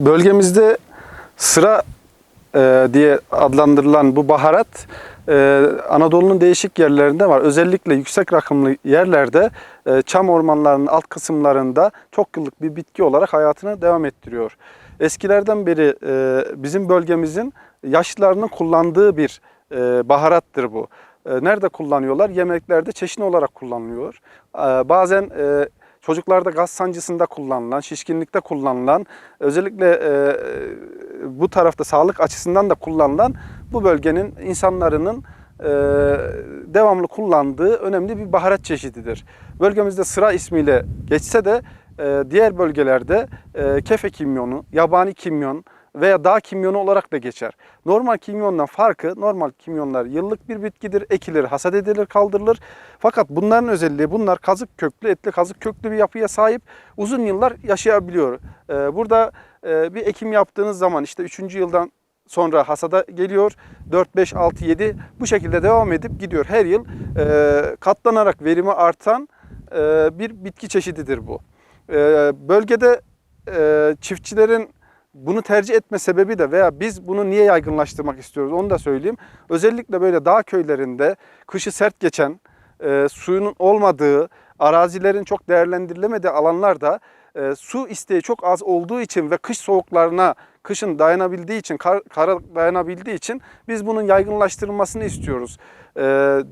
Bölgemizde sıra e, diye adlandırılan bu baharat e, Anadolu'nun değişik yerlerinde var. Özellikle yüksek rakımlı yerlerde e, çam ormanlarının alt kısımlarında çok yıllık bir bitki olarak hayatını devam ettiriyor. Eskilerden beri e, bizim bölgemizin yaşlılarının kullandığı bir e, baharattır bu. E, nerede kullanıyorlar? Yemeklerde çeşni olarak kullanılıyor. E, bazen e, çocuklarda gaz sancısında kullanılan, şişkinlikte kullanılan, özellikle e, bu tarafta sağlık açısından da kullanılan bu bölgenin insanların e, devamlı kullandığı önemli bir baharat çeşididir. Bölgemizde sıra ismiyle geçse de e, diğer bölgelerde e, kefe kimyonu, yabani kimyon veya dağ kimyonu olarak da geçer. Normal kimyondan farkı, normal kimyonlar yıllık bir bitkidir, ekilir, hasat edilir, kaldırılır. Fakat bunların özelliği, bunlar kazık köklü, etli kazık köklü bir yapıya sahip, uzun yıllar yaşayabiliyor. E, burada e, bir ekim yaptığınız zaman işte 3. yıldan sonra hasada geliyor. 4, 5, 6, 7 bu şekilde devam edip gidiyor. Her yıl e, katlanarak verimi artan e, bir bitki çeşididir bu. E, bölgede e, çiftçilerin bunu tercih etme sebebi de veya biz bunu niye yaygınlaştırmak istiyoruz onu da söyleyeyim. Özellikle böyle dağ köylerinde kışı sert geçen, e, suyunun olmadığı, arazilerin çok değerlendirilemediği alanlarda e, su isteği çok az olduğu için ve kış soğuklarına kışın dayanabildiği için, kar, kara dayanabildiği için biz bunun yaygınlaştırılmasını istiyoruz. E,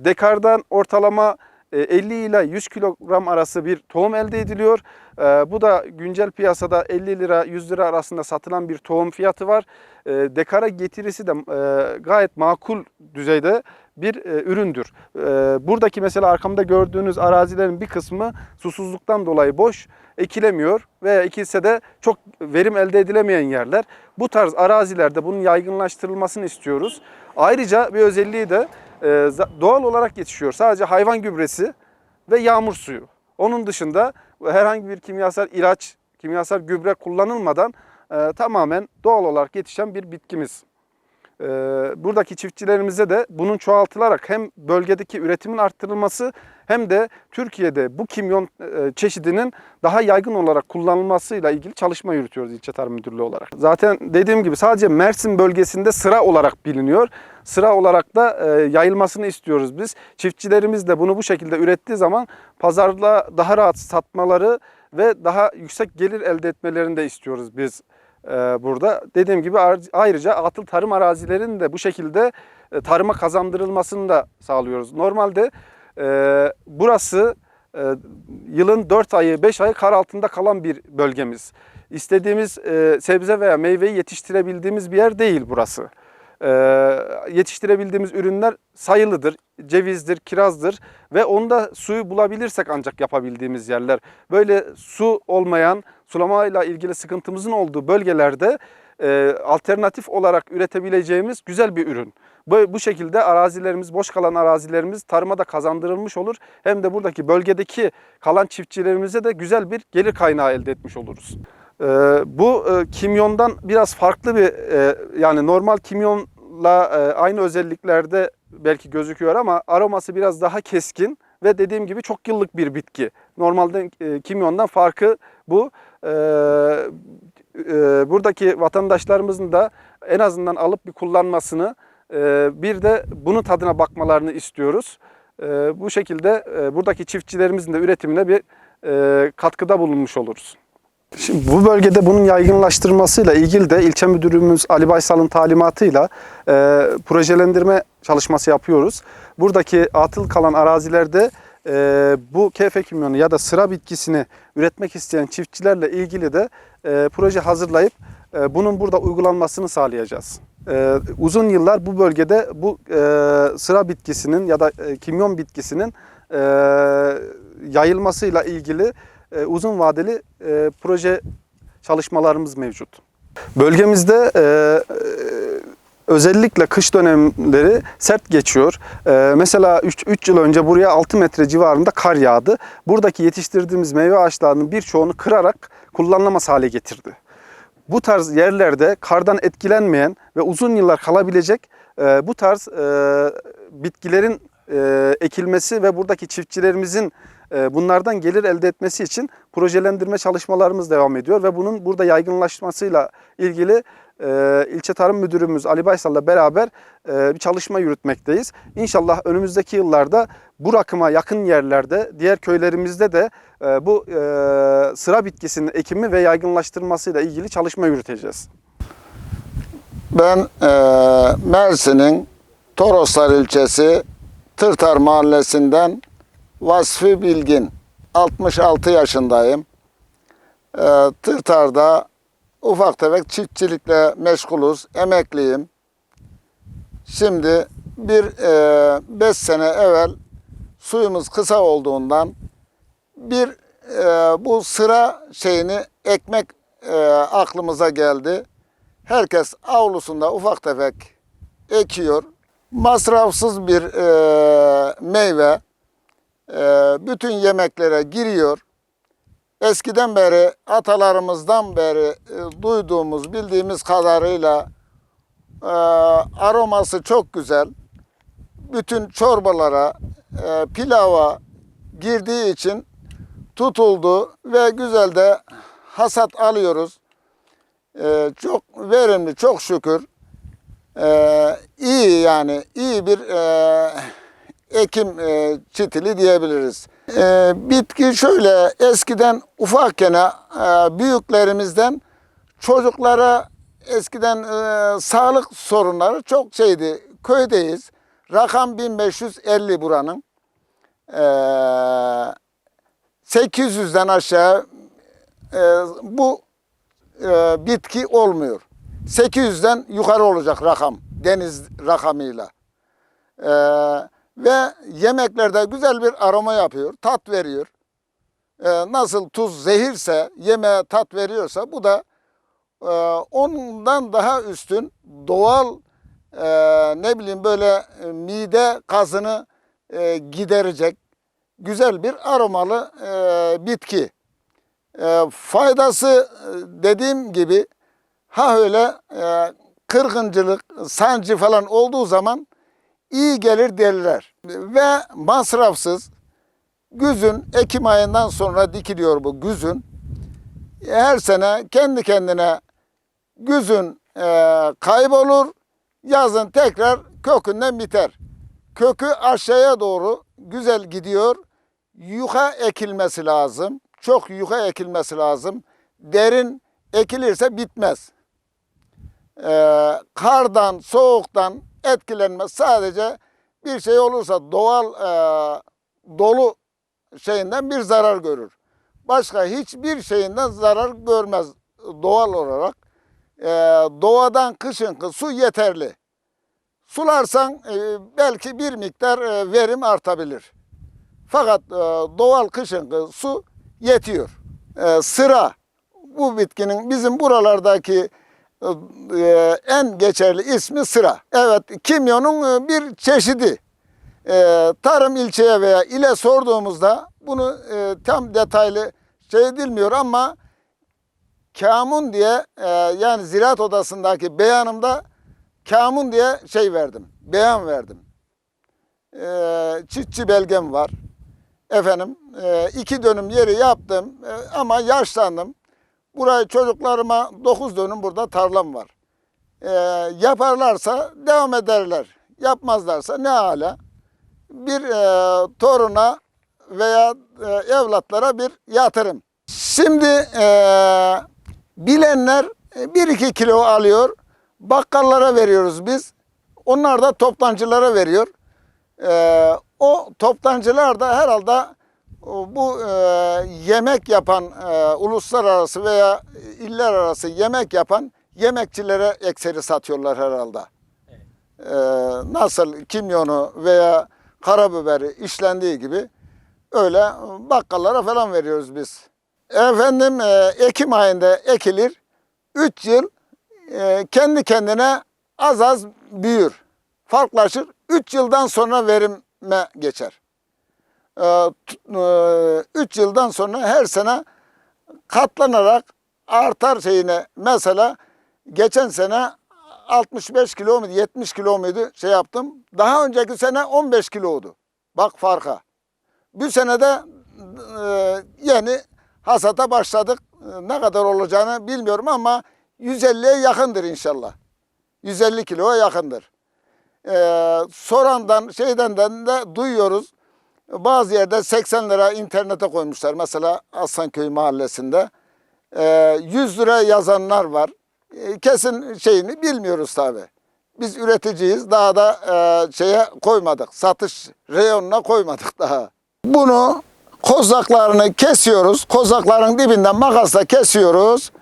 dekardan ortalama 50 ile 100 kilogram arası bir tohum elde ediliyor. E, Bu da güncel piyasada 50 lira 100 lira arasında satılan bir tohum fiyatı var. E, Dekara getirisi de e, gayet makul düzeyde bir e, üründür. E, Buradaki mesela arkamda gördüğünüz arazilerin bir kısmı susuzluktan dolayı boş ekilemiyor veya ekilse de çok verim elde edilemeyen yerler. Bu tarz arazilerde bunun yaygınlaştırılmasını istiyoruz. Ayrıca bir özelliği de doğal olarak yetişiyor. Sadece hayvan gübresi ve yağmur suyu. Onun dışında herhangi bir kimyasal ilaç, kimyasal gübre kullanılmadan e, tamamen doğal olarak yetişen bir bitkimiz. E, buradaki çiftçilerimize de bunun çoğaltılarak hem bölgedeki üretimin arttırılması hem de Türkiye'de bu kimyon e, çeşidinin daha yaygın olarak kullanılmasıyla ilgili çalışma yürütüyoruz ilçe tarım müdürlüğü olarak. Zaten dediğim gibi sadece Mersin bölgesinde sıra olarak biliniyor. Sıra olarak da e, yayılmasını istiyoruz biz. Çiftçilerimiz de bunu bu şekilde ürettiği zaman pazarda daha rahat satmaları ve daha yüksek gelir elde etmelerini de istiyoruz biz e, burada. Dediğim gibi ayrıca atıl tarım arazilerinin de bu şekilde e, tarıma kazandırılmasını da sağlıyoruz. Normalde burası yılın 4 ayı 5 ayı kar altında kalan bir bölgemiz. İstediğimiz e, sebze veya meyveyi yetiştirebildiğimiz bir yer değil burası. E, yetiştirebildiğimiz ürünler sayılıdır. Cevizdir, kirazdır ve onda suyu bulabilirsek ancak yapabildiğimiz yerler. Böyle su olmayan, sulamayla ilgili sıkıntımızın olduğu bölgelerde e, alternatif olarak üretebileceğimiz güzel bir ürün. Bu, bu şekilde arazilerimiz, boş kalan arazilerimiz tarıma da kazandırılmış olur. Hem de buradaki bölgedeki kalan çiftçilerimize de güzel bir gelir kaynağı elde etmiş oluruz. E, bu e, kimyondan biraz farklı bir, e, yani normal kimyonla e, aynı özelliklerde belki gözüküyor ama aroması biraz daha keskin ve dediğim gibi çok yıllık bir bitki. Normalde kimyondan farkı bu. E, e, buradaki vatandaşlarımızın da en azından alıp bir kullanmasını, bir de bunun tadına bakmalarını istiyoruz. E, bu şekilde buradaki çiftçilerimizin de üretimine bir katkıda bulunmuş oluruz. Şimdi bu bölgede bunun yaygınlaştırmasıyla ilgili de ilçe müdürümüz Ali Baysal'ın talimatıyla e, projelendirme çalışması yapıyoruz. Buradaki atıl kalan arazilerde e, bu kefe kimyonu ya da sıra bitkisini üretmek isteyen çiftçilerle ilgili de e, proje hazırlayıp e, bunun burada uygulanmasını sağlayacağız. E, uzun yıllar bu bölgede bu e, sıra bitkisinin ya da e, kimyon bitkisinin e, yayılmasıyla ilgili e, uzun vadeli e, proje çalışmalarımız mevcut. Bölgemizde e, özellikle kış dönemleri sert geçiyor. Mesela 3 yıl önce buraya 6 metre civarında kar yağdı. Buradaki yetiştirdiğimiz meyve ağaçlarının birçoğunu kırarak kullanılamaz hale getirdi. Bu tarz yerlerde kardan etkilenmeyen ve uzun yıllar kalabilecek bu tarz bitkilerin ekilmesi ve buradaki çiftçilerimizin bunlardan gelir elde etmesi için projelendirme çalışmalarımız devam ediyor ve bunun burada yaygınlaşmasıyla ilgili e, ilçe tarım müdürümüz Ali Baysal'la beraber e, bir çalışma yürütmekteyiz. İnşallah önümüzdeki yıllarda bu rakıma yakın yerlerde, diğer köylerimizde de e, bu e, sıra bitkisinin ekimi ve yaygınlaştırılmasıyla ilgili çalışma yürüteceğiz. Ben eee, Mersin'in Toroslar ilçesi Tırtar mahallesinden Vasfi Bilgin. 66 yaşındayım. Eee, Tırtar'da ufak tefek çiftçilikle meşgulüz. Emekliyim. Şimdi bir 5 sene evvel suyumuz kısa olduğundan bir eee, bu sıra şeyini ekmek eee, aklımıza geldi. Herkes avlusunda ufak tefek ekiyor. Masrafsız bir eee, meyve. Eee, bütün yemeklere giriyor. Eskiden beri, atalarımızdan beri e, duyduğumuz, bildiğimiz kadarıyla eee, aroması çok güzel. Bütün çorbalara, eee, pilava girdiği için tutuldu ve güzel de hasat alıyoruz. Ee, çok verimli, çok şükür. Ee, iyi yani, iyi bir e, ekim e, çitili diyebiliriz. Ee, bitki şöyle, eskiden ufakken e, büyüklerimizden çocuklara eskiden e, sağlık sorunları çok şeydi. Köydeyiz. Rakam 1550 buranın. Ee, 800'den aşağı e, bu e, bitki olmuyor. 800'den yukarı olacak rakam, deniz rakamıyla. E, ve yemeklerde güzel bir aroma yapıyor, tat veriyor. E, nasıl tuz zehirse, yemeğe tat veriyorsa bu da e, ondan daha üstün doğal e, ne bileyim böyle e, mide gazını e, giderecek güzel bir aromalı e, bitki. E, faydası e, dediğim gibi ha öyle e, kırgıncılık, sancı falan olduğu zaman iyi gelir derler. Ve masrafsız güzün Ekim ayından sonra dikiliyor bu güzün. Her sene kendi kendine güzün e, kaybolur, yazın tekrar kökünden biter. Kökü aşağıya doğru güzel gidiyor. Yuka ekilmesi lazım çok yuka ekilmesi lazım. Derin ekilirse bitmez. Ee, kardan, soğuktan etkilenmez. Sadece bir şey olursa doğal e, dolu şeyinden bir zarar görür. Başka hiçbir şeyinden zarar görmez doğal olarak. Ee, doğadan kışın kış su yeterli. Sularsan e, belki bir miktar e, verim artabilir. Fakat e, doğal kışın kış su yetiyor. Ee, sıra bu bitkinin bizim buralardaki e, en geçerli ismi sıra. Evet kimyonun e, bir çeşidi. Ee, tarım ilçeye veya ile sorduğumuzda bunu e, tam detaylı şey edilmiyor ama kamun diye e, yani ziraat odasındaki beyanımda kamun diye şey verdim. Beyan verdim. Ee, çiftçi belgem var. Efendim e, iki dönüm yeri yaptım ama yaşlandım. Burayı çocuklarıma dokuz dönüm burada tarlam var. E, yaparlarsa devam ederler. Yapmazlarsa ne hala. Bir e, toruna veya e, evlatlara bir yatırım. Şimdi e, bilenler e, bir iki kilo alıyor. Bakkallara veriyoruz biz. Onlar da toptancılara veriyor. E, o toptancılar da herhalde bu e, yemek yapan e, uluslararası veya iller arası yemek yapan yemekçilere ekseri satıyorlar herhalde. E, nasıl kimyonu veya karabiberi işlendiği gibi öyle bakkallara falan veriyoruz biz. Efendim e, Ekim ayında ekilir. 3 yıl e, kendi kendine az az büyür. Farklılaşır. 3 yıldan sonra verime geçer. 3 yıldan sonra her sene katlanarak artar şeyine mesela geçen sene 65 kilo muydu 70 kilo muydu şey yaptım. Daha önceki sene 15 kiloydu. Bak farka. Bu sene de e, hasata başladık. E, Ne kadar olacağını bilmiyorum ama 150'ye yakındır inşallah. 150 kiloya yakındır. Ee, sorandan şeyden de duyuyoruz. Bazı yerde 80 lira internete koymuşlar. Mesela Aslanköy mahallesinde. Ee, 100 lira yazanlar var. Ee, kesin şeyini bilmiyoruz tabi. Biz üreticiyiz. Daha da e, şeye koymadık. Satış reyonuna koymadık daha. Bunu kozaklarını kesiyoruz. Kozakların dibinden makasla kesiyoruz.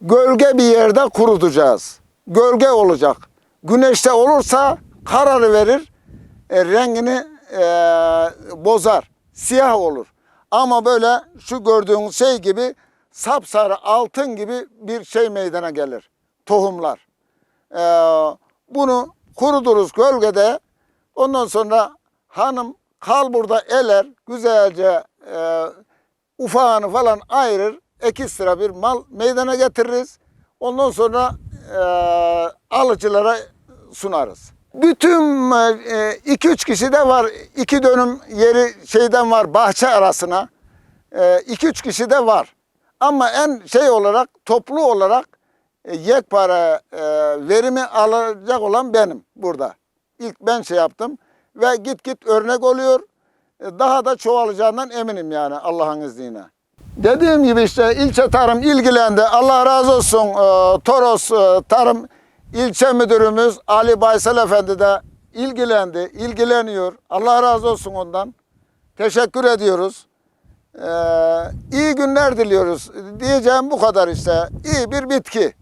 Gölge bir yerde kurutacağız. Gölge olacak. Güneşte olursa kararı verir, e, rengini e, bozar, siyah olur. Ama böyle şu gördüğünüz şey gibi sapsarı altın gibi bir şey meydana gelir. Tohumlar. E, bunu kuruturuz gölgede. Ondan sonra hanım kal burada eler, güzelce e, ufağını falan ayırır, ekstra bir mal meydana getiririz. Ondan sonra e, alıcılara sunarız. Bütün 2-3 kişi de var, iki dönüm yeri şeyden var bahçe arasına. 2-3 kişi de var. Ama en şey olarak, toplu olarak e, yekpare e, verimi alacak olan benim burada. İlk ben şey yaptım ve git git örnek oluyor. E, Daha da çoğalacağından eminim yani Allah'ın izniyle. Dediğim gibi işte ilçe tarım ilgilendi. Allah razı olsun e, Toros e, Tarım ilçe müdürümüz Ali Baysal Efendi de ilgilendi, ilgileniyor. Allah razı olsun ondan. Teşekkür ediyoruz. Ee, iyi günler diliyoruz. Diyeceğim bu kadar işte. İyi bir bitki.